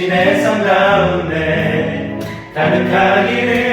지내성 가운데 가득하기를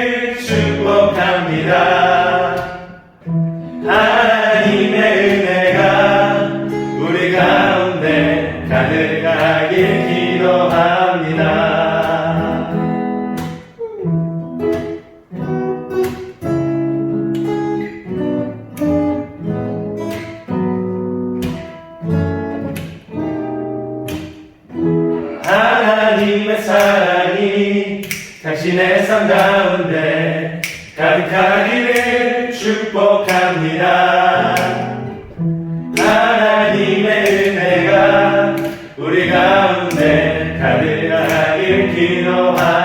you know how.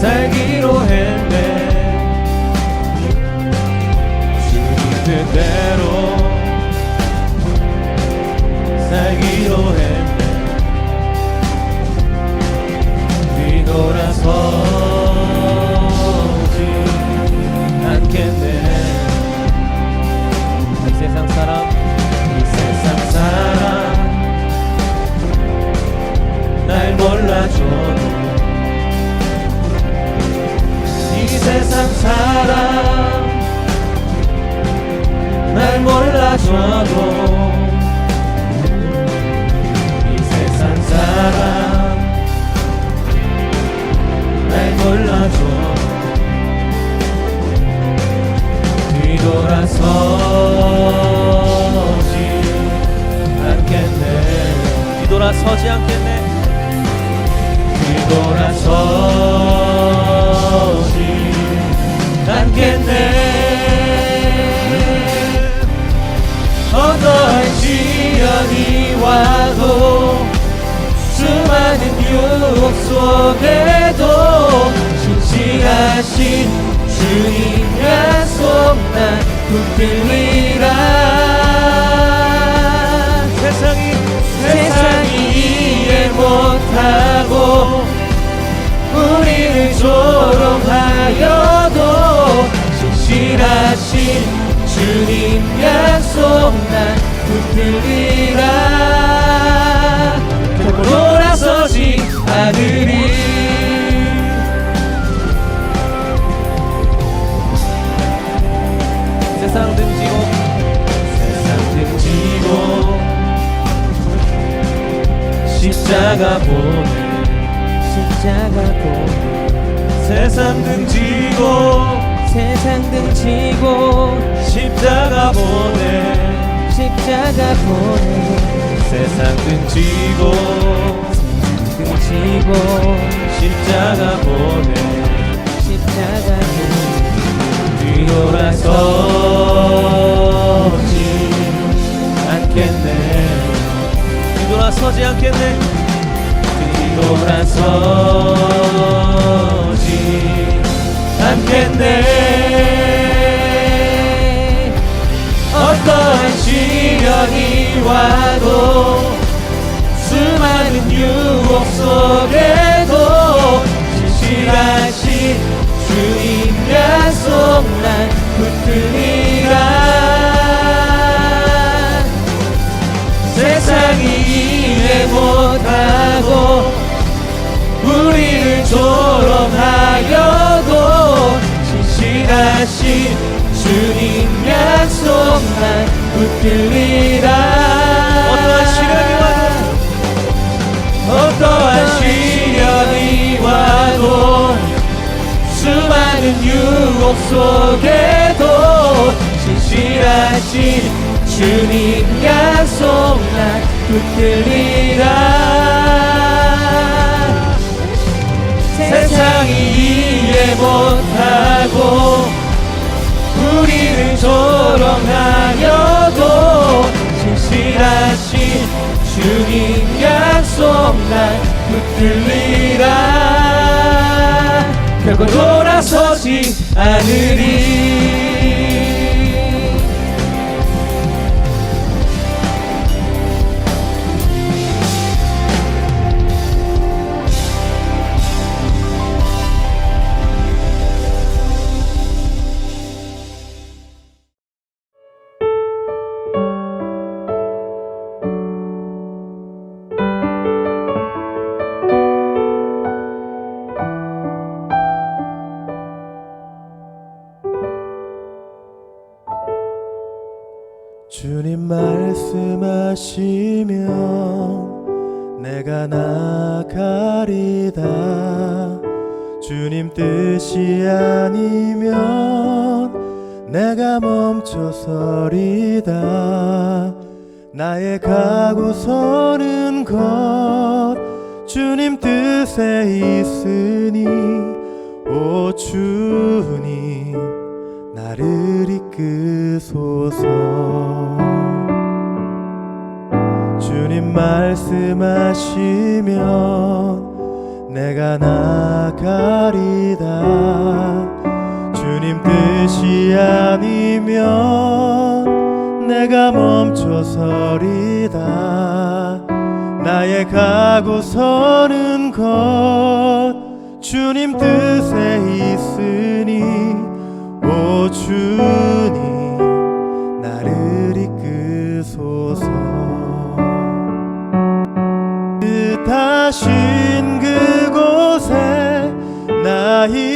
살기로 했네. 주님 뜻대로 살기로 했네. 뒤돌아서 날 몰라줘. 세상 사람. 날 몰라줘도 이 세상 사람. 날 몰라줘. 뒤돌아서 뒤돌아서지 않겠네. 유혹 속에도 진실하신 주님 약속만 붙들리라. 세상이 세상이 이해 못하고 우리를 조롱하여도 속에도 신실하신 주님 약속 난 붙들리라. 세상이 이해 못하고 우리를 조롱하여도 신실하신 주님 약속 난 붙들리라 결국 돌아서지 않으리 주님 뜻에 있으니 오 주님 나를 이끄소서. 주님 말씀하시면 내가 나가리다. 주님 뜻이 아니면 내가 멈춰서리다 나의 가고 서는 것 주님 뜻에 있으니 오 주님 나를 이끄소서. 뜻하신 그곳에 나있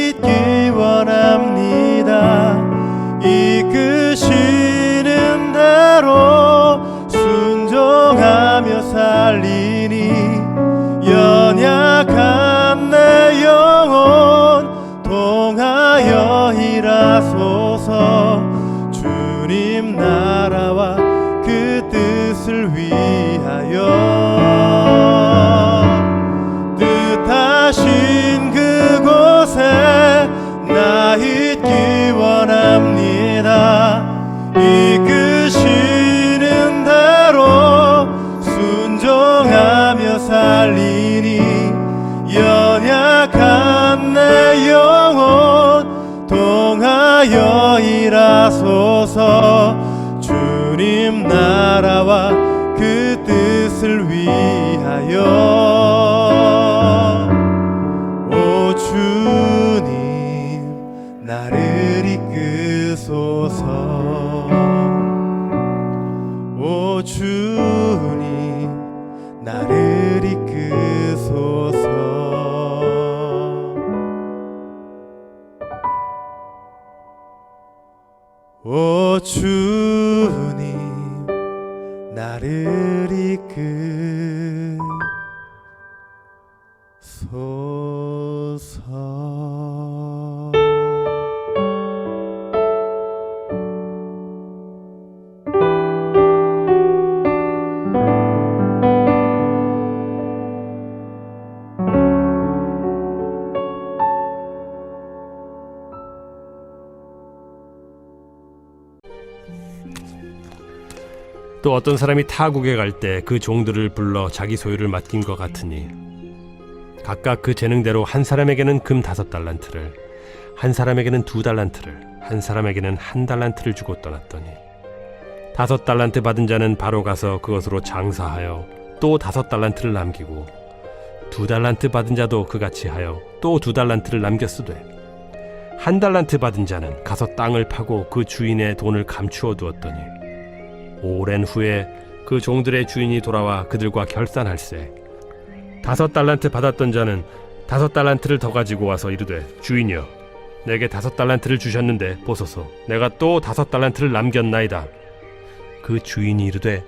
통하여 일하소서. 주님 나라와 그 뜻을 위하여 또 어떤 사람이 타국에 갈 때 그 종들을 불러 자기 소유를 맡긴 것 같으니 각각 그 재능대로 한 사람에게는 금 다섯 달란트를 한 사람에게는 두 달란트를 한 사람에게는 한 달란트를 주고 떠났더니 다섯 달란트 받은 자는 바로 가서 그것으로 장사하여 또 다섯 달란트를 남기고 두 달란트 받은 자도 그같이 하여 또 두 달란트를 남겼으되 한 달란트 받은 자는 가서 땅을 파고 그 주인의 돈을 감추어 두었더니 오랜 후에 그 종들의 주인이 돌아와 그들과 결산할세 다섯 달란트 받았던 자는 다섯 달란트를 더 가지고 와서 이르되 주인이여 내게 다섯 달란트를 주셨는데 보소서. 내가 또 다섯 달란트를 남겼나이다. 그 주인이 이르되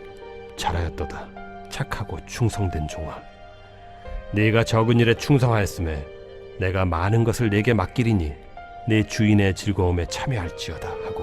잘하였도다. 착하고 충성된 종아 네가 적은 일에 충성하였음에 내가 많은 것을 네게 맡기리니 내 주인의 즐거움에 참여할지어다 하고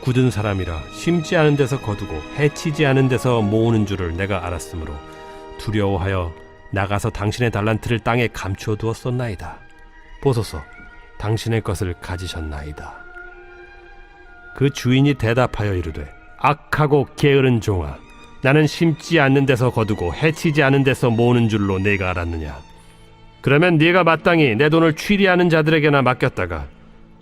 굳은 사람이라 심지 않은 데서 거두고 해치지 않은 데서 모으는 줄을 내가 알았으므로 두려워하여 나가서 당신의 달란트를 땅에 감추어 두었었나이다. 보소서 당신의 것을 가지셨나이다. 그 주인이 대답하여 이르되 악하고 게으른 종아 나는 심지 않는 데서 거두고 해치지 않은 데서 모으는 줄로 내가 알았느냐? 그러면 네가 마땅히 내 돈을 취리하는 자들에게나 맡겼다가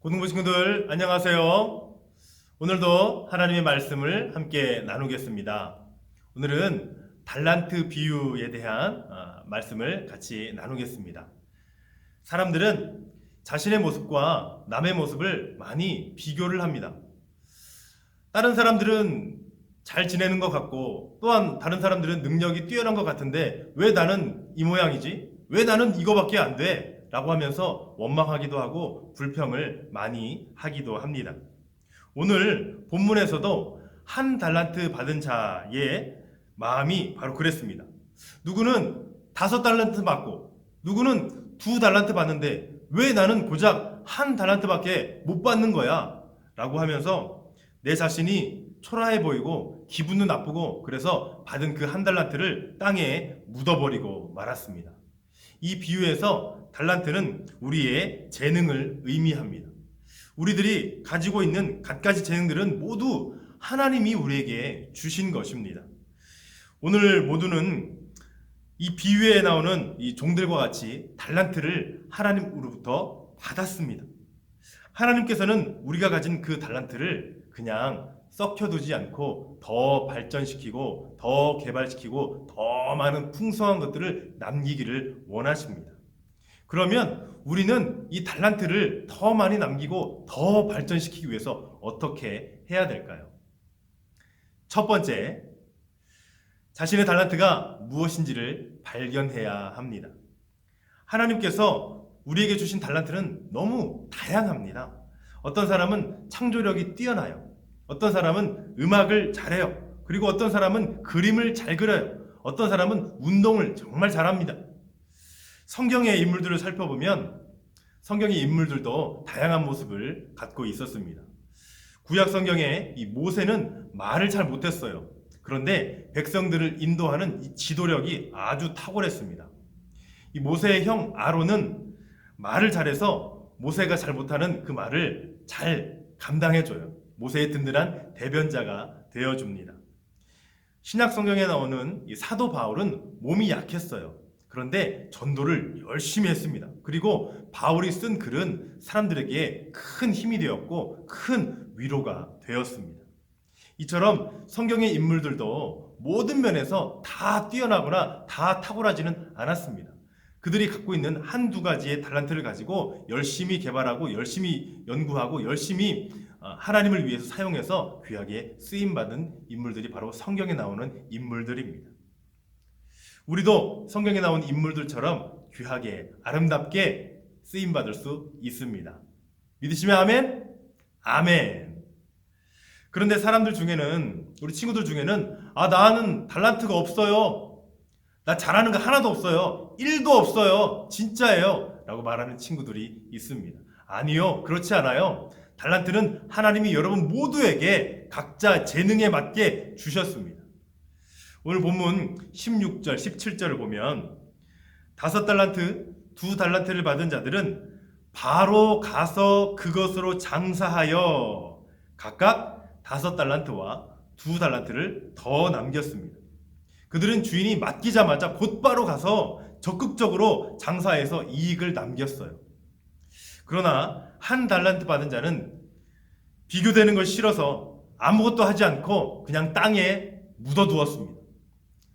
고등부 친구들 안녕하세요. 오늘도 하나님의 말씀을 함께 나누겠습니다. 오늘은 달란트 비유에 대한 아, 말씀을 같이 나누겠습니다. 사람들은 자신의 모습과 남의 모습을 많이 비교를 합니다. 다른 사람들은 잘 지내는 것 같고 또한 다른 사람들은 능력이 뛰어난 것 같은데 왜 나는 이 모양이지? 왜 나는 이거밖에 안 돼? 라고 하면서 원망하기도 하고 불평을 많이 하기도 합니다. 오늘 본문에서도 한 달란트 받은 자의 마음이 바로 그랬습니다. 누구는 다섯 달란트 받고 누구는 두 달란트 받는데 왜 나는 고작 한 달란트밖에 못 받는 거야? 라고 하면서 내 자신이 초라해 보이고 기분도 나쁘고 그래서 받은 그 한 달란트를 땅에 묻어버리고 말았습니다. 이 비유에서 달란트는 우리의 재능을 의미합니다. 우리들이 가지고 있는 갖가지 재능들은 모두 하나님이 우리에게 주신 것입니다. 오늘 모두는 이 비유에 나오는 이 종들과 같이 달란트를 하나님으로부터 받았습니다. 하나님께서는 우리가 가진 그 달란트를 그냥 썩혀두지 않고 더 발전시키고 더 개발시키고 더 많은 풍성한 것들을 남기기를 원하십니다. 그러면 우리는 이 달란트를 더 많이 남기고 더 발전시키기 위해서 어떻게 해야 될까요? 첫 번째, 자신의 달란트가 무엇인지를 발견해야 합니다. 하나님께서 우리에게 주신 달란트는 너무 다양합니다. 어떤 사람은 창조력이 뛰어나요. 어떤 사람은 음악을 잘해요. 그리고 어떤 사람은 그림을 잘 그려요. 어떤 사람은 운동을 정말 잘합니다. 성경의 인물들을 살펴보면 성경의 인물들도 다양한 모습을 갖고 있었습니다. 구약 성경에 이 모세는 말을 잘 못했어요. 그런데 백성들을 인도하는 이 지도력이 아주 탁월했습니다. 이 모세의 형 아론은 말을 잘해서 모세가 잘 못하는 그 말을 잘 감당해줘요. 모세의 든든한 대변자가 되어줍니다. 신약 성경에 나오는 이 사도 바울은 몸이 약했어요. 그런데 전도를 열심히 했습니다. 그리고 바울이 쓴 글은 사람들에게 큰 힘이 되었고 큰 위로가 되었습니다. 이처럼 성경의 인물들도 모든 면에서 다 뛰어나거나 다 탁월하지는 않았습니다. 그들이 갖고 있는 한두 가지의 달란트를 가지고 열심히 개발하고 열심히 연구하고 열심히 어, 하나님을 위해서 사용해서 귀하게 쓰임 받은 인물들이 바로 성경에 나오는 인물들입니다. 우리도 성경에 나온 인물들처럼 귀하게 아름답게 쓰임 받을 수 있습니다. 믿으시면 아멘? 아멘. 그런데 사람들 중에는 우리 친구들 중에는 아 나는 달란트가 없어요. 나 잘하는 거 하나도 없어요. 1도 없어요. 진짜예요. 라고 말하는 친구들이 있습니다. 아니요. 그렇지 않아요. 달란트는 하나님이 여러분 모두에게 각자 재능에 맞게 주셨습니다. 오늘 본문 16절, 17절을 보면 다섯 달란트, 두 달란트를 받은 자들은 바로 가서 그것으로 장사하여 각각 다섯 달란트와 두 달란트를 더 남겼습니다. 그들은 주인이 맡기자마자 곧바로 가서 적극적으로 장사해서 이익을 남겼어요. 그러나 한 달란트 받은 자는 비교되는 걸 싫어서 아무것도 하지 않고 그냥 땅에 묻어두었습니다.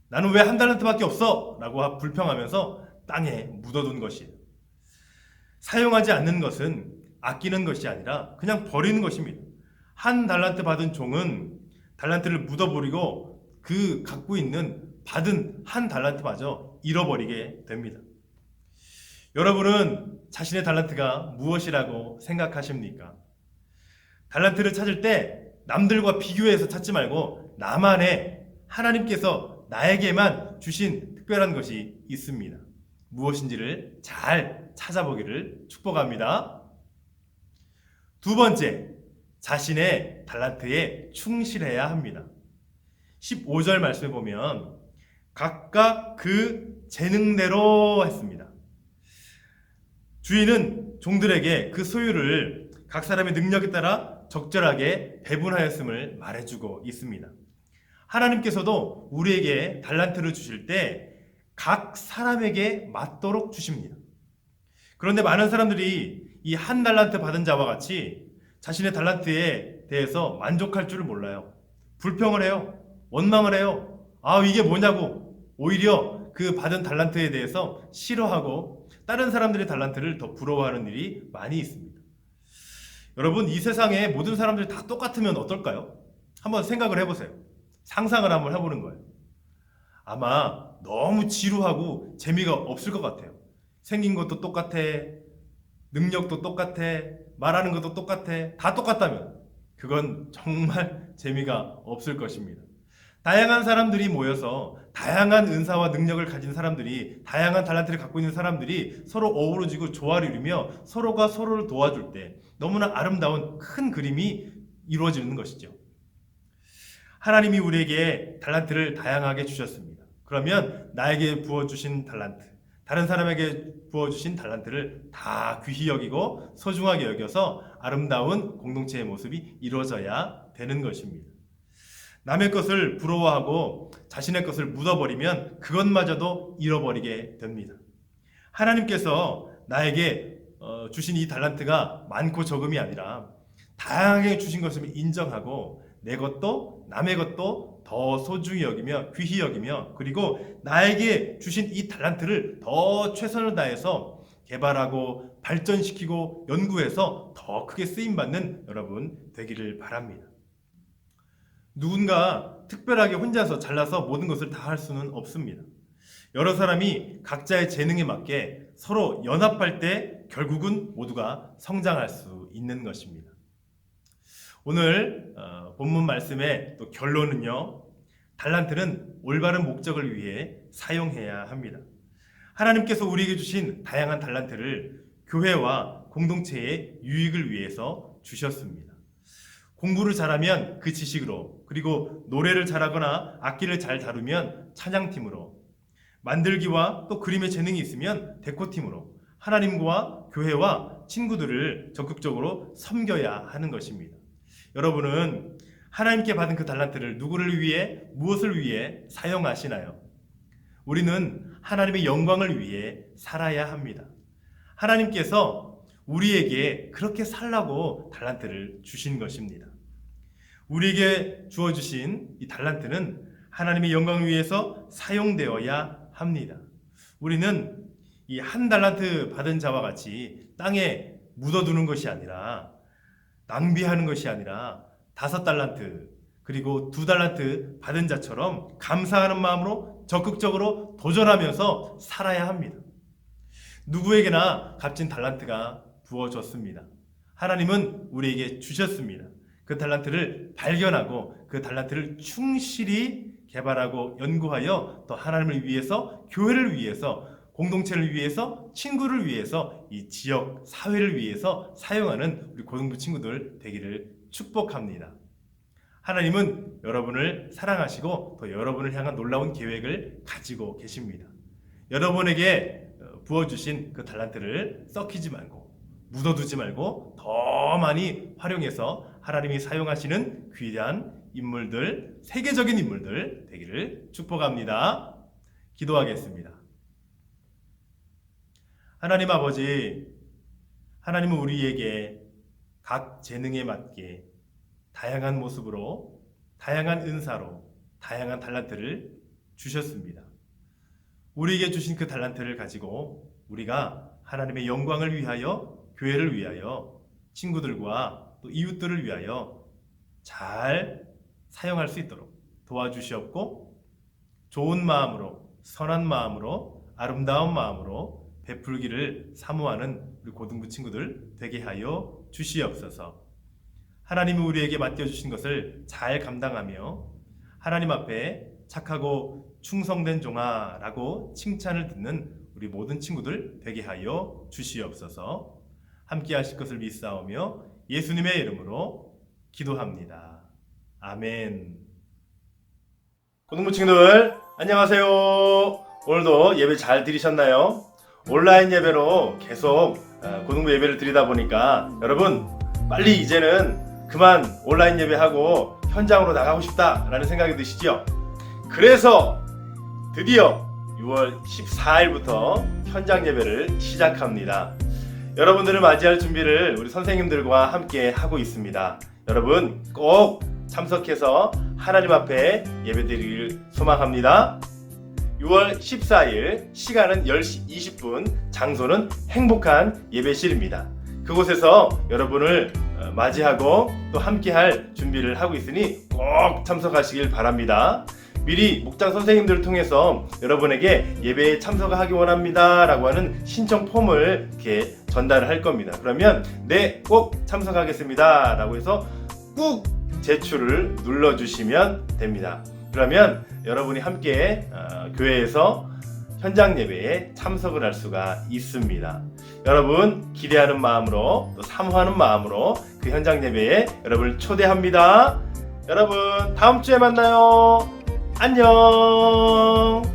나는 왜 한 달란트밖에 없어? 라고 불평하면서 땅에 묻어둔 것이에요. 사용하지 않는 것은 아끼는 것이 아니라 그냥 버리는 것입니다. 한 달란트 받은 종은 달란트를 묻어버리고 그 갖고 있는 받은 한 달란트마저 잃어버리게 됩니다. 여러분은 자신의 달란트가 무엇이라고 생각하십니까? 달란트를 찾을 때 남들과 비교해서 찾지 말고 나만의 하나님께서 나에게만 주신 특별한 것이 있습니다. 무엇인지를 잘 찾아보기를 축복합니다. 두 번째, 자신의 달란트에 충실해야 합니다. 15절 말씀에 보면 각각 그 재능대로 했습니다. 주인은 종들에게 그 소유를 각 사람의 능력에 따라 적절하게 배분하였음을 말해주고 있습니다. 하나님께서도 우리에게 달란트를 주실 때 각 사람에게 맞도록 주십니다. 그런데 많은 사람들이 이 한 달란트 받은 자와 같이 자신의 달란트에 대해서 만족할 줄을 몰라요. 불평을 해요. 원망을 해요. 아, 이게 뭐냐고. 오히려 그 받은 달란트에 대해서 싫어하고 다른 사람들의 달란트를 더 부러워하는 일이 많이 있습니다. 여러분, 이 세상에 모든 사람들이 다 똑같으면 어떨까요? 한번 생각을 해보세요. 상상을 한번 해보는 거예요. 아마 너무 지루하고 재미가 없을 것 같아요. 생긴 것도 똑같아, 능력도 똑같아, 말하는 것도 똑같아, 다 똑같다면 그건 정말 재미가 없을 것입니다. 다양한 사람들이 모여서 다양한 은사와 능력을 가진 사람들이 다양한 달란트를 갖고 있는 사람들이 서로 어우러지고 조화를 이루며 서로가 서로를 도와줄 때 너무나 아름다운 큰 그림이 이루어지는 것이죠. 하나님이 우리에게 달란트를 다양하게 주셨습니다. 그러면 나에게 부어주신 달란트, 다른 사람에게 부어주신 달란트를 다 귀히 여기고 소중하게 여겨서 아름다운 공동체의 모습이 이루어져야 되는 것입니다. 남의 것을 부러워하고 자신의 것을 묻어버리면 그것마저도 잃어버리게 됩니다. 하나님께서 나에게 어, 주신 이 달란트가 많고 적음이 아니라 다양하게 주신 것을 인정하고 내 것도 남의 것도 더 소중히 여기며 귀히 여기며 그리고 나에게 주신 이 달란트를 더 최선을 다해서 개발하고 발전시키고 연구해서 더 크게 쓰임 받는 여러분 되기를 바랍니다. 누군가 특별하게 혼자서 잘나서 모든 것을 다 할 수는 없습니다. 여러 사람이 각자의 재능에 맞게 서로 연합할 때 결국은 모두가 성장할 수 있는 것입니다. 오늘 어, 본문 말씀의 또 결론은요. 달란트는 올바른 목적을 위해 사용해야 합니다. 하나님께서 우리에게 주신 다양한 달란트를 교회와 공동체의 유익을 위해서 주셨습니다. 공부를 잘하면 그 지식으로, 그리고 노래를 잘하거나 악기를 잘 다루면 찬양팀으로, 만들기와 또 그림의 재능이 있으면 데코팀으로, 하나님과 교회와 친구들을 적극적으로 섬겨야 하는 것입니다. 여러분은 하나님께 받은 그 달란트를 누구를 위해, 무엇을 위해 사용하시나요? 우리는 하나님의 영광을 위해 살아야 합니다. 하나님께서 우리에게 그렇게 살라고 달란트를 주신 것입니다. 우리에게 주어 주신 이 달란트는 하나님의 영광을 위해서 사용되어야 합니다. 우리는 이 한 달란트 받은 자와 같이 땅에 묻어두는 것이 아니라 낭비하는 것이 아니라 다섯 달란트 그리고 두 달란트 받은 자처럼 감사하는 마음으로 적극적으로 도전하면서 살아야 합니다. 누구에게나 값진 달란트가 부어졌습니다. 하나님은 우리에게 주셨습니다. 그 달란트를 발견하고 그 달란트를 충실히 개발하고 연구하여 또 하나님을 위해서 교회를 위해서 공동체를 위해서 친구를 위해서 이 지역 사회를 위해서 사용하는 우리 고등부 친구들 되기를 축복합니다. 하나님은 여러분을 사랑하시고 또 여러분을 향한 놀라운 계획을 가지고 계십니다. 여러분에게 어, 부어주신 그 달란트를 썩히지 말고 묻어두지 말고 더 많이 활용해서 하나님이 사용하시는 귀한 인물들, 세계적인 인물들 되기를 축복합니다. 기도하겠습니다. 하나님 아버지, 하나님은 우리에게 각 재능에 맞게 다양한 모습으로, 다양한 은사로, 다양한 달란트를 주셨습니다. 우리에게 주신 그 달란트를 가지고 우리가 하나님의 영광을 위하여, 교회를 위하여, 친구들과 또 이웃들을 위하여 잘 사용할 수 있도록 도와주시옵고 좋은 마음으로, 선한 마음으로, 아름다운 마음으로 베풀기를 사모하는 우리 고등부 친구들 되게 하여 주시옵소서. 하나님이 우리에게 맡겨주신 것을 잘 감당하며 하나님 앞에 착하고 충성된 종아라고 칭찬을 듣는 우리 모든 친구들 되게 하여 주시옵소서. 함께 하실 것을 믿사오며 예수님의 이름으로 기도합니다. 아멘. 고등부 친구들 안녕하세요. 오늘도 예배 잘 드리셨나요? 온라인 예배로 계속 어, 고등부 예배를 드리다 보니까 여러분 빨리 이제는 그만 온라인 예배하고 현장으로 나가고 싶다라는 생각이 드시죠? 그래서 드디어 6월 14일부터 현장 예배를 시작합니다. 여러분들을 맞이할 준비를 우리 선생님들과 함께 하고 있습니다. 여러분 꼭 참석해서 하나님 앞에 예배드리길 소망합니다. 6월 14일 시간은 10시 20분 장소는 행복한 예배실입니다. 그곳에서 여러분을 어, 맞이하고 또 함께할 준비를 하고 있으니 꼭 참석하시길 바랍니다. 미리 목장 선생님들을 통해서 여러분에게 예배에 참석하기 원합니다 라고 하는 신청 폼을 이렇게 전달을 할 겁니다. 그러면 네, 꼭 참석하겠습니다 라고 해서 꾹 제출을 눌러주시면 됩니다. 그러면 여러분이 함께 어, 교회에서 현장 예배에 참석을 할 수가 있습니다. 여러분 기대하는 마음으로 또 사모하는 마음으로 그 현장 예배에 여러분을 초대합니다. 여러분 다음 주에 만나요. 안녕.